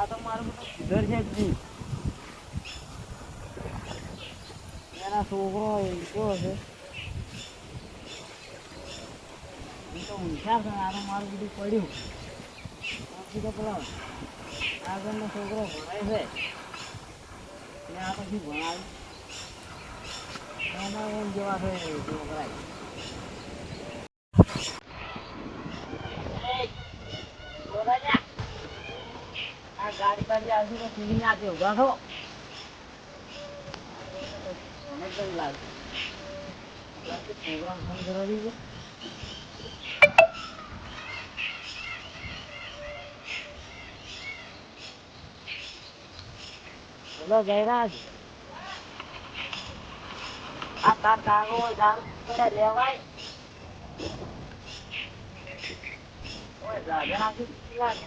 આ તો મારું બધું ઘર છે જી એના છોકરો કેવો છે. તો ઊંઘ્યા છે આનું મારું બધું પડ્યું. પછી આગળનો છોકરો ભણાય છે. ને આ પછી ભણાવ્યું જેવા છે છોકરા ગાડી બાડી આવતી તો પીડી નાખી ઉભા થો મને કેવું લાગે પ્રોગ્રામ સમજવા દીધો બોલો જયરાજ આ તાર કાગો દારૂ પડે લેવાય ઓય દાદા નાખી લાગે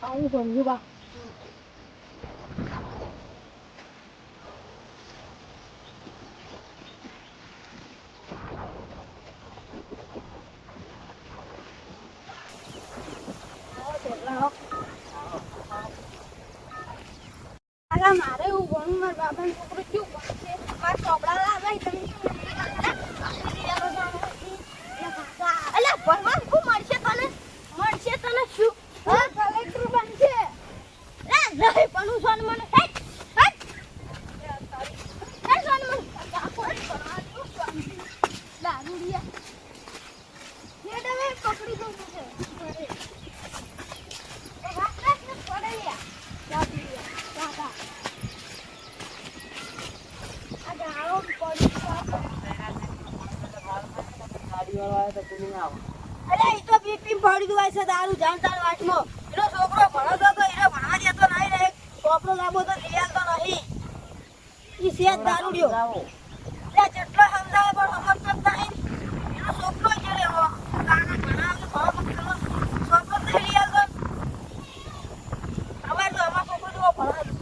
啊你滚出去吧 છે દારૂડિયો. એટલે જેટલો સમજાવે પણ સમજતો જ નહીં એનો છોકરો જ રહ્યો. તારા ભણાવે, ભાવ છોકરો થઈ રહ્યા તો અમારે તો અમારો છોકરો જેવો ભણાવે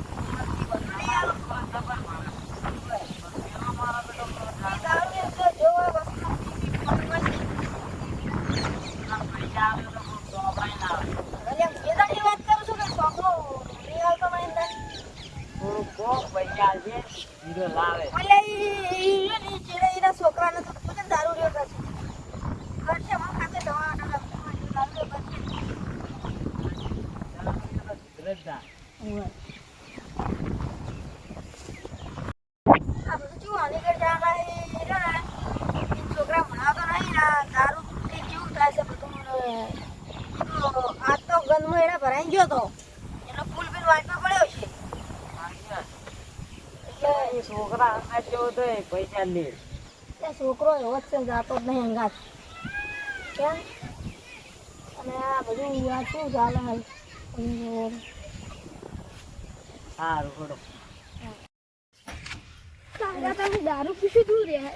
Yeah. આ બધું કેવું અલીગઢ જવાના એ રહ્યો ને, ઈ છોકરા ભણાવતો નહીં દારૂ થી કેવું થાય છે બધું મને. તો આજ તો ગંદમાં એણે ભરાઈ ગયો તો એનો ફૂલ બિલ વાટમાં પડ્યો છે એટલે એ છોકરા જેવો તો પૈસા લે. એ છોકરો એવો જ છે જાતો જ નહીં હંગાત. કેમ? અને આ બધું આ શું ચાલે હાલ સારું ખોડો તમે દારૂ પીશું દૂર રહ્યા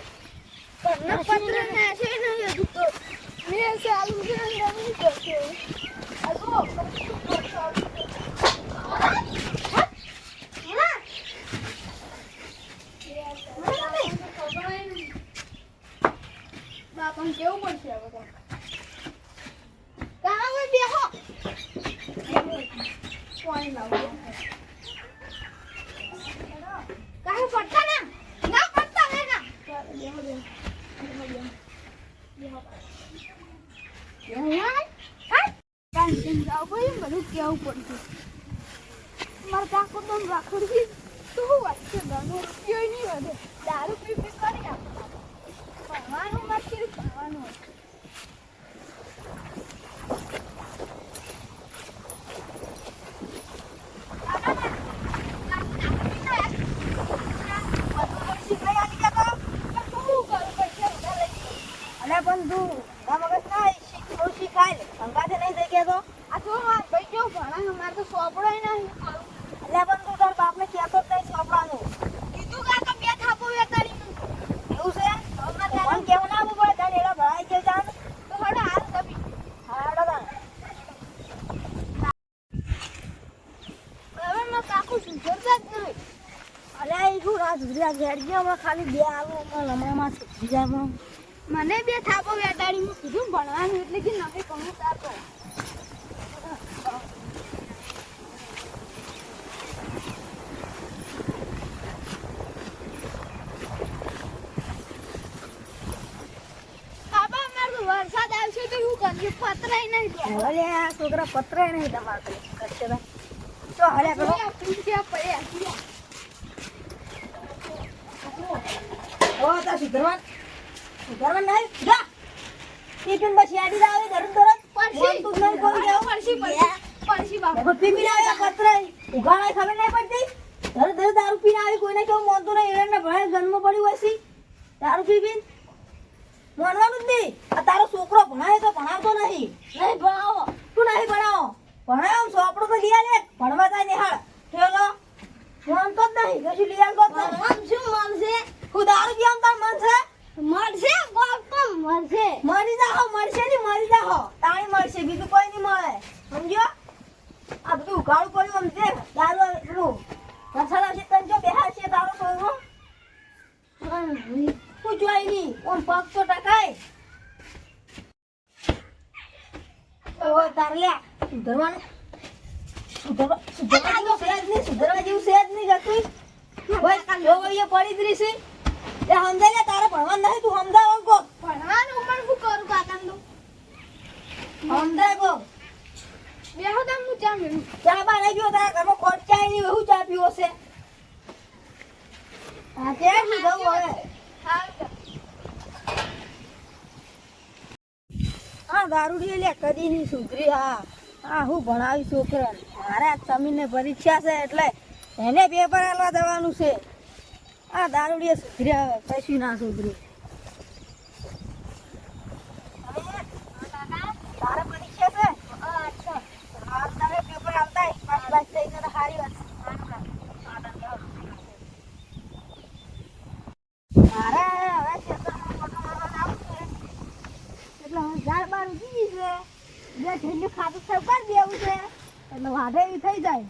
ઘરના પત્ર નાશે નહીં હજુ તો. મેં ચાલુ છે નહીં કરશે બાપાને કેવું પડશે હવે તો કાકા ભાઈ બેહો પાણી લાવો કાહે પડતા ના ના પડતા હે ના બેહો બેહો બેહો યાર કાંચન જાવ ભાઈ બધું કેવું પડતું મારા કાકો રાખડી શું છે ઘરનો રૂપિયો નહીં વધે દારૂ પી પી કરી આપતા ભણવાનું નથી ભણવાનું તું મગજ ના શીખ શીખાય લે અંગાથે નહીં થઈ તો આ જો માર ભાઈ જો ભણા મારે તો સોપડો નહીં. અલે તો તું તાર બાપને કહેતો જ નહીં સોપડાનું કીધું કાકા બે થાપો વેતારી એવું છે? પણ કેવું ના પડે? તારે એડા ભરાઈ ગયો જાન. તો હડો, હાલ કભી હડો હવે મેં કાકુ સુધરતા જ નહીં. અલે એ શું રાત સુધર્યા ઘેર ગયો, હમણાં ખાલી બે આવો હમણાં લમણામાં સુધરી જાય. મને બે થાપો વેતાડી હું કીધું, ભણવાનું એટલે કે નવે કમું તાતો બાબા અમાર તો વરસાદ આવશે તો હું કરીએ પતરાય નહીં દે આ છોકરા પતરાય નહીં તમારે કરશે તો. તો હલે કરો. ઓ તા સુધરવાન સુધરવાન નહીં? જા. ટિફિન પછી આડી આવે દરદ દરદ પડશી. તું નહીં કોઈ જાવ આવે પતરાય. ખબર નહીં પડતી? દરદ દરદ દારૂ પીને આવી કોઈને કેવું મોનતું નહીં એને ભણાય જન્મ પડ્યું હોય છે દારૂ માનવાનું જ નહીં. આ તારો છોકરો ભણાય તો ભણાવતો નહીં. નહીં ભણાવો. તું નહીં ભણાવો. ભણાવો સોપડું તો લઈ આલે. ભણવા જાય નિહાળ ઠેલો ભણતો જ નહીં. કશું આવતો જ નહીં. શું મળશે હું દારૂ પીવાનું તાર મન છે? મળશે? તો મળશે? મરી જાઓ મળશે ને મરી જાઓ તાણી મળશે બીજું કોઈ નહીં મળે. સમજ્યો? આ બધું ઉઘાડું પડ્યું આમ દે દારૂ વરસાદ આવશે તને જો બેહાર છે તારો છોકરો હું જોઈ નહીં ઓમ પગ તો ટકાય. ઓ તાર સુધરવાનું? સુધરવા સુધરવા જેવું છે જ નહીં સુધરવા જેવું છે જ નહીં જતું. બસ જો વળીએ પડી જ રહી છે એ સમજાય લે તારે ભણવાનું નહીં તું સમજાવ કો ભણવાનું? પણ શું કરું કાકા તું? સમજાય કો બેહો તમ હું ચા મેળું ચા બા નહીં તારા ઘરમાં ખોટ ચાય નહીં એવું ચા પીવો છે. હા તે શું જવું હવે? હા દારૂડી લે, કદી ની સુધરી, હા. હા, હું ભણાવી છોકરા. મારે સમીરને પરીક્ષા છે એટલે એને પેપર આલવા દેવાનું છે. આ દારૂડીએ સુધરી હવે કશું ના સુધર્યું તારે પરીક્ષા છે? પેપર આવતા થઈને એટલે વાઢેવી થઈ જાય.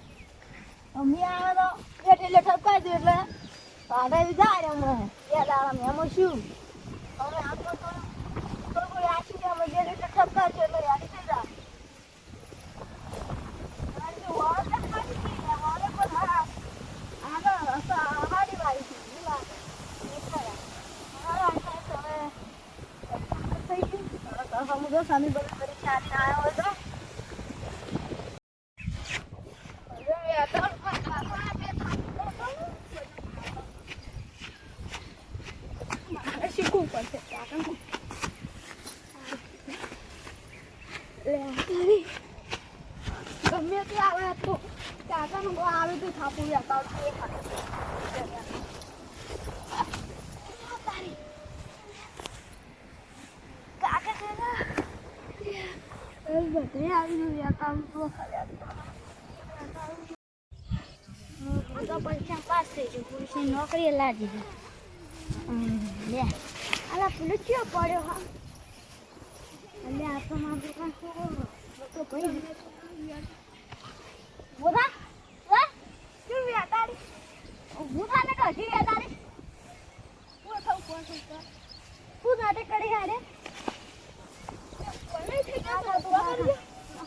અમી આવે તો પેટ એટલે ઠપકાઈ દઉં એટલે વાઢેવી જાય અમે બે દાડા એમાં શું? અમે આમ તો થોડું આશી અમે જે રીતે ઠપકાઈ એટલે યાદી થઈ જાય. સામે બધા પાસ થઈ છું પોલીસની નોકરી લાગી લે આલા પેલું કયો પડ્યો હા એટલે આ તો મારો દુકાન છોકરો તો ભાઈ બોલા લે શું વ્યાતાડી ઊભું થાને કે હું થઉં કોણ છું તો શું નાટક કરી હારે.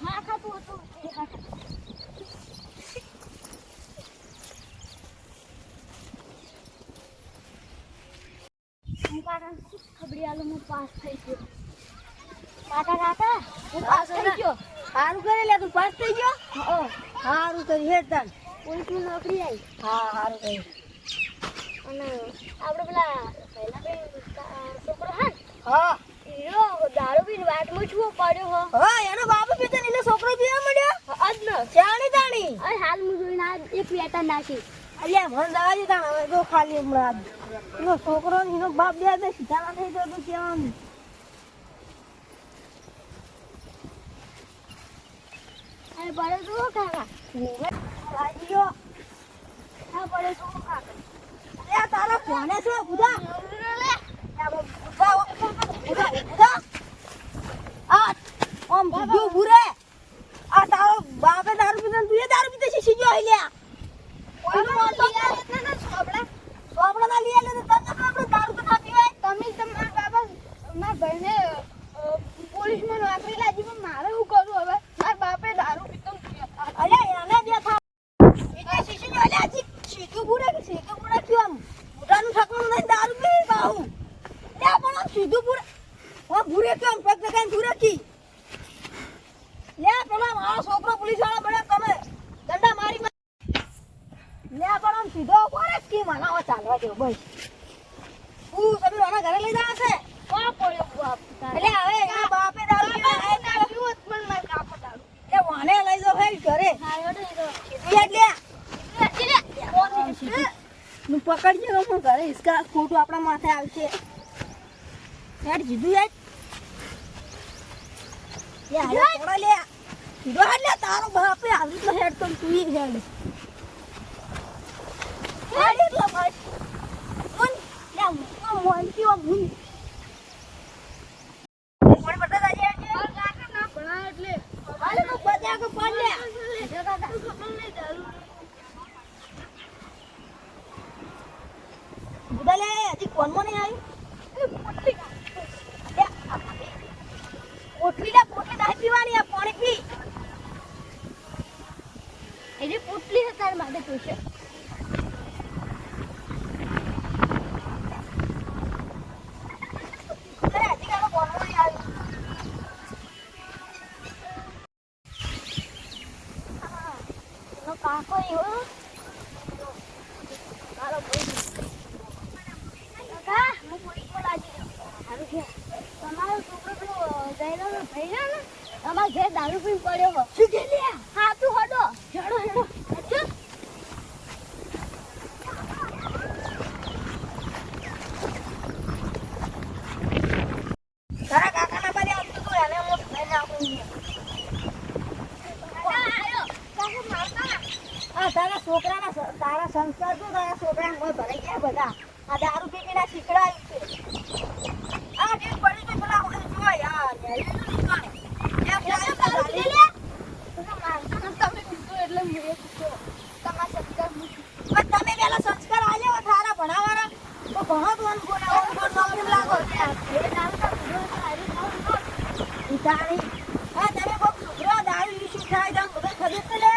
હા ખાતું હતું. પાસ થઈ ગયો. કાકા કાકા હું પાસ થઈ ગયો. સારું કરે લે તું પાસ થઈ ગયો? હો. સારું કરી હેડ તાન પોલીસની નોકરી આવી. હા સારું કરી અને આપણે પેલા છોકરો હા હા. એનો દારૂ પીને વાટમાં છુઓ પડ્યો હો. હા એનો બાપુ પીતો એનો છોકરો પીવા મળ્યો આજ ન. જાણી તાણી. અરે હાલ હું જોઈને આ એક નાખી. અલ્યા મન દાવા તાણ હવે તો ખાલી હમણાં. એનો છોકરો એનો બાપ બે સીધા ના થઈ તો તું કેવાનું? અરે પડે તો કાકા હા પડે તો. ફોને છે બુધા આમ બુધું ભૂરે. આ તારો બાપે દારૂ ને તું દારૂ પીતો શીખી ગયો લ્યા કોઈનું માનતો જ નહીં. સોપડા ના લઈ આલે તો તને તો આપણે દારૂ તો ખાતી હોય તમે તમારા બાબા મારા ભાઈને પોલીસમાં નોકરી લાગી પણ મારે શું કરું હવે મારા બાપે દારૂ પીતો ને પીતા. અલ્યા એને બેઠા એટલે શીશી ને અલ્યા હજી સીધું ભૂરે કે સીધું ભૂરે કયું આમ મોઢાનું ઠકવાનું નહીં દારૂ પી પાઉં લે પણ આમ સીધું ભૂરે આ ભૂરે કેમ પગ પગાઈને ભૂરે કી લે પેલા મારો છોકરો પોલીસવાળા બને તમે દંડા મારી લે પણ આમ સીધો કોને કી મનાવો ચાલવા દો બસ. તું તમે આના ઘરે લઈ જવા છે કોણ પડ્યો બાપ એટલે હવે એના બાપે દારૂ પીવા આવ્યા પીવો પણ મારે કાપો દારૂ. એટલે વાને લઈ જાઓ ભાઈ ઘરે. હા, એ લે. નું પકડજે તો હું ઘરે હિસકા ખોટું આપણા માથે આવશે. યાર જીધું યાર. લે તારો બાપે આવી તો હેડ તો તું હેડ. હેડ એટલે ભાઈ. મન લે મન કેવો મન કોણ મને જાય છે કાકા ના ભણાય એટલે. હાલે તો બતા કે પાડ લે જો કાકા. ખબર નહીં દારૂ. બુદા લે હજી કોનમાં નહીં આવ્યું એ પોટલી લે પોટલી લે પોટલી દાઈ પીવાની આ પાણી પી. એની પોટલી તારા માટે જોશે અરે હજી કાનો કોનમાં નહીં આવ્યું એનો કાકો એવો મારો ભાઈ કાકા હું પોલીસમાં લાગી ગયો. સારું છે તમારો છોકરો પેલો જયરાનો ભાઈ છે ને તમારા ઘેર દારૂ પીને પડ્યો હો. શું કે લે હા તું હડો. હેડો હેડો. તારા કાકાના બારે આવતું તો એને હું લઈને આવું કાકા આયો. કાકા મારતા. આ તારા છોકરાના તારા સંસ્કાર તો તારા છોકરાને મોય ભરાઈ ગયા બધા? આ દારૂ પીપીના શીખડાયું છે. આ જે પડી તો પેલા ઓલે યાર નેલીનું દુકાન એમ કાકા ચાલે દારૂ પી લે. કાકા મારતા ને તમે પીધું એટલે હું એ પીધો. તમારા સંસ્કાર મૂકી. પણ તમે પેલા સંસ્કાર આલ્યો થારા ભણાવાના તો ભણો તો અનગોને અનગોન નોકરી લાગો એ દારૂ તો પીધો એટલે હારી ખાવું ઉતારી હા તમે કોક છોકરો દારૂ ઈશું થાય તો બધા ખબર તો લે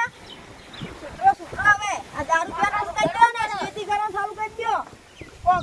છોકરો છોકરો આવે આ દારૂ પીવાનું કરી દો ને. ખેતી કરવાનું ચાલુ કરી દો. કોક